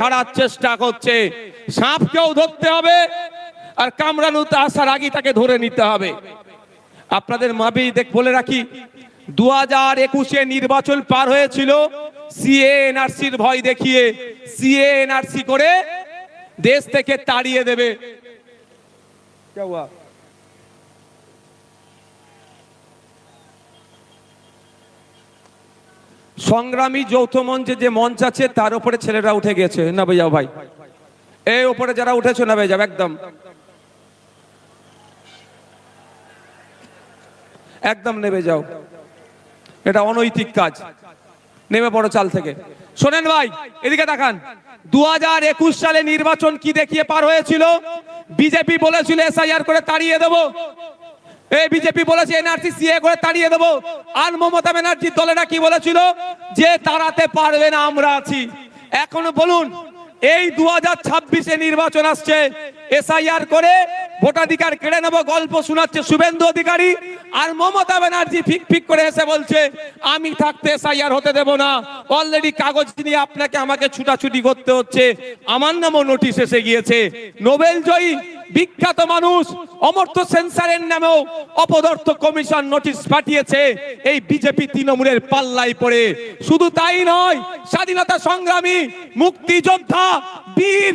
ঝাড়ার চেষ্টা করছে। সাপকেও ধরতে হবে আর কামরানুতে আসার আগে তাকে ধরে নিতে হবে। আপনাদের মাবি দেখ বলে রাখি দু হাজার একুশে নির্বাচন পার হয়েছিল। সিএ এনআরসির ভয় দেখিয়ে সিএ এনআরসি করে দেশ থেকে তাড়িয়ে দেবে। সংগ্রামী যৌথ মঞ্চে যে মঞ্চ আছে, তার উপরে ছেলেরা উঠে গেছে। না ভাই, যাও ভাই। এই উপরে যারা উঠেছো ভাই, যাও একদম। একদম নেমে যাও। এটা অনৈতিক কাজ। নেমে পড়ো চাল থেকে। শোনেন ভাই, এদিকে দেখান। দু হাজার একুশ সালে নির্বাচন কি দেখিয়ে পার হয়েছিল? বিজেপি বলেছিল, এসআইআর করে তাড়িয়ে দেবো। এই বিজেপি বলেছে, এনআরসি সিএ করে তাড়িয়ে দেবো। আর মমতা ব্যানার্জির দলেরা কি বলেছিল? যে তাড়াতে পারবে না, আমরা আছি। এখনও বলুন, এই দু হাজার ছাব্বিশে নির্বাচন আসছে এসআইআর করে ভোটাধিকার কেড়ে নেব, গল্প শোনাচ্ছে শুভেন্দু অধিকারী। আর মমতা ব্যানার্জি ফিক ফিক করে এসে বলছে, আমি থাকতে এসআইআর হতে দেব না। অলরেডি কাগজ নিয়ে আপনাকে আমাকে ছুটাছুটি করতে হচ্ছে। আমার নামও নোটিশ এসে গিয়েছে। নোবেল জয়ী বিখ্যাত মানুষ অমর্ত্য সেন্সারের নামেও অপদর্থ কমিশন নোটিশ পাঠিয়েছে। এই বিজেপি তৃণমূলের পাল্লায় পড়ে। শুধু তাই নয়, স্বাধীনতা সংগ্রামী, মুক্তিযোদ্ধা, বীর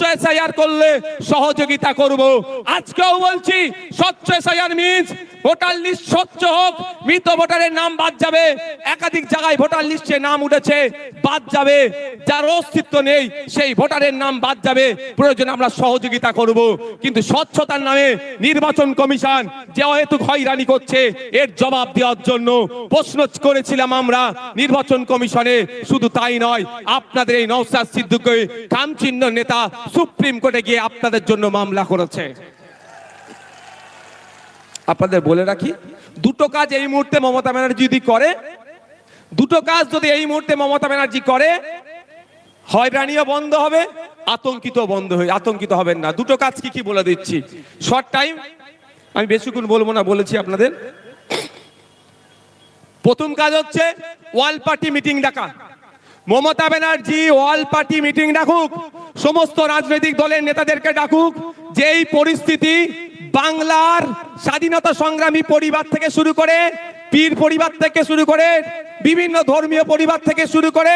এসআইআর করলে সহযোগিতা করব। আজকেও বলছি, স্বচ্ছ মিন্স ভোটার লিস্ট স্বচ্ছ হোক, মৃত ভোটারের নাম বাদ যাবে। একাধিক জায়গায় ভোটার লিস্টে নাম উঠেছে, বাদ যাবে। যার অস্তিত্ব নেই, সেই ভোটারের নাম বাদ যাবে। প্রয়োজনে আমরা সহযোগিতা করব। কিন্তু স্বচ্ছতার নামে নির্বাচন কমিশন যে হয়রানি করছে, এর জবাব দেওয়ার জন্য প্রশ্ন করেছিলাম আমরা, নির্বাচন কমিশনে। শুধু তাই নয়, আপনাদের এই নৌসাদ সিদ্দিকী কামচিহ্ন নেতা সুপ্রিম কোর্টে গিয়ে আপনাদের জন্য মামলা করেছে। আপনাদের বলে রাখি, দুটো কাজ এই মুহূর্তে মমতা ব্যানার্জি যদি করে, দুটো কাজ যদি এই মুহূর্তে মমতা ব্যানার্জি করে, হয়রানিও বন্ধ হবে আতঙ্কিত বন্ধ হয়ে, আতঙ্কিত হবেন না। দুটো কাজ কি কি বলে দিচ্ছি? শর্ট টাইম আমি বেশিক্ষণ বলব না, বলেছি আপনাদের। প্রথম কাজ হচ্ছে ওয়াল পার্টি মিটিং ডাকা। Mamata Banerjee all party meeting ডাকুক, সমস্ত রাজনৈতিক দলের নেতাদেরকে ডাকুক, যেই পরিস্থিতি বাংলার স্বাধীনতা সংগ্রামী পরিবার থেকে শুরু করে, পীর পরিবার থেকে শুরু করে, বিভিন্ন ধর্মীয় পরিবার থেকে শুরু করে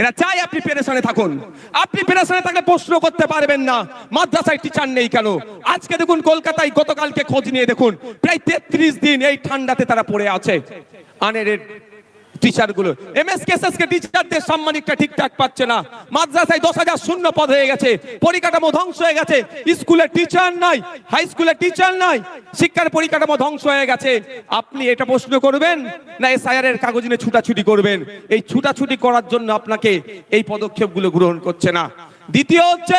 এরা চাই আপনি পেরেশানে থাকুন। আপনি পেরেশানে থাকলে প্রশ্ন করতে পারবেন না। মাদ্রাসায় টিচার নেই কেন? আজকে দেখুন কলকাতায় গতকালকে খোঁজ নিয়ে দেখুন, প্রায় তেত্রিশ দিন এই ঠান্ডাতে তারা পড়ে আছে। আনের টিচারগুলো এমএস কেসএস কে টিচারদের ঠিকঠাক পাচ্ছে না। মাদ্রাসায় দশ হাজার শূন্য পদ হয়ে গেছে। পরিকাঠামো ধ্বংস হয়ে গেছে। স্কুলে টিচার নাই, হাই স্কুলে টিচার নাই, শিক্ষার পরিকাঠামো ধ্বংস হয়ে গেছে। আপনি এটা প্রশ্ন করবেন না এসআইআর এর কাগজ নিয়ে ছুটাছুটি করবেন? এই ছুটাছুটি করার জন্য আপনাকে এই পদক্ষেপগুলো গ্রহণ করছে না। দ্বিতীয় হচ্ছে,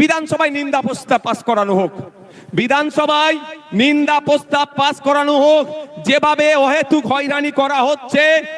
বিধানসভায় নিন্দা প্রস্তাব পাস করানো হোক। বিধানসভায় নিন্দা প্রস্তাব পাস করানো হোক। যেভাবে অহেতুক হয়রানি করা হচ্ছে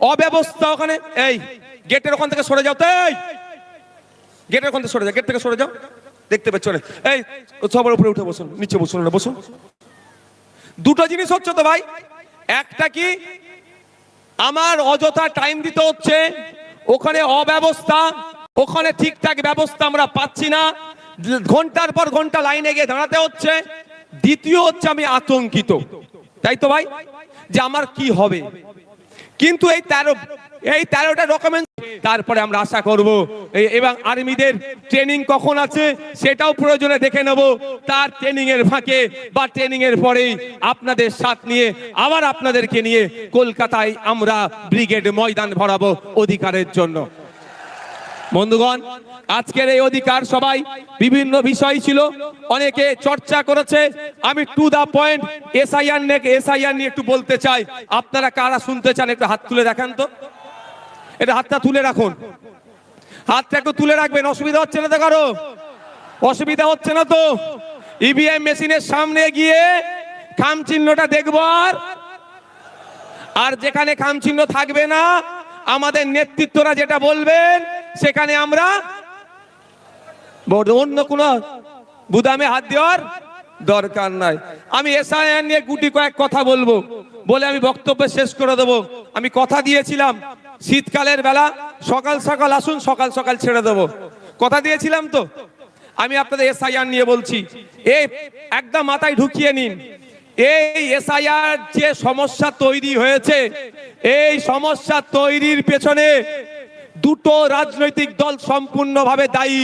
অব্যবস্থা ওখানে, এই, গেটের ওখান থেকে সরে যাও তো, এই। গেটের ওখান থেকে সরে যাও, গেট থেকে সরে যাও। দেখতে পাচ্ছ না। এই, সবার উপরে উঠে বসুন, নিচে বসুন না বসুন। দুটো জিনিস হচ্ছে তো ভাই। একটা কি, আমার অযথা টাইম দিতে হচ্ছে, ওখানে অব্যবস্থা, ওখানে ঠিকঠাক ব্যবস্থা আমরা পাচ্ছি না। ঘণ্টার পর ঘণ্টা লাইনে গিয়ে দাঁড়াতে হচ্ছে। দ্বিতীয় হচ্ছে আমি আতঙ্কিত। তাই তো ভাই? যে আমার কি হবে? কিন্তু এই তেরো, এই তেরোটা ডকুমেন্ট তারপরে আমরা আশা করব এবং আর্মিদের ট্রেনিং কখন আছে সেটাও প্রয়োজনে দেখে নেব। তার ট্রেনিং এর ফাঁকে বা ট্রেনিং এর পরেই আপনাদের সাথ নিয়ে আবার আপনাদেরকে নিয়ে কলকাতায় আমরা ব্রিগেড ময়দান ভরাবো অধিকারের জন্য। বন্ধুগণ, আজকের এই অধিকার সবাই বিভিন্ন বিষয় ছিল, অনেকে চর্চা করেছে। আমি টু দা পয়েন্ট এসআইআর নিয়ে এসআইআর নিয়ে একটু বলতে চাই। আপনারা কারা শুনতে চান, একটু হাত তুলে দেখান তো। এটা হাতটা তুলে রাখুন। হাতটা একটু তুলে রাখবেন, অসুবিধা হচ্ছে না তো কারও? অসুবিধা হচ্ছে না তো? ইভিএম মেশিনের সামনে গিয়ে খাম চিহ্নটা দেখব আর। আর যেখানে খাম চিহ্ন থাকবে না, আমাদের নেতৃত্বরা যেটা বলবেন সেখানে আমরা অন্য কোন বুদামে হাত দেওয়ার দরকার নাই। আমি এসআইআর নিয়ে গুটি কয়েক কথা বলব, বলে আমি বক্তব্য শেষ করে দেবো। আমি কথা দিয়েছিলাম, শীতকালের বেলা সকাল সকাল আসুন, সকাল সকাল ছেড়ে দেবো। কথা দিয়েছিলাম তো? আমি আপনাদের এসআইআর নিয়ে বলছি এই একদম মাথায় ঢুকিয়ে নিন। এই এসআইআর যে সমস্যা তৈরি হয়েছে, এই সমস্যা তৈরির পেছনে দুটো রাজনৈতিক দল সম্পূর্ণভাবে দায়ী।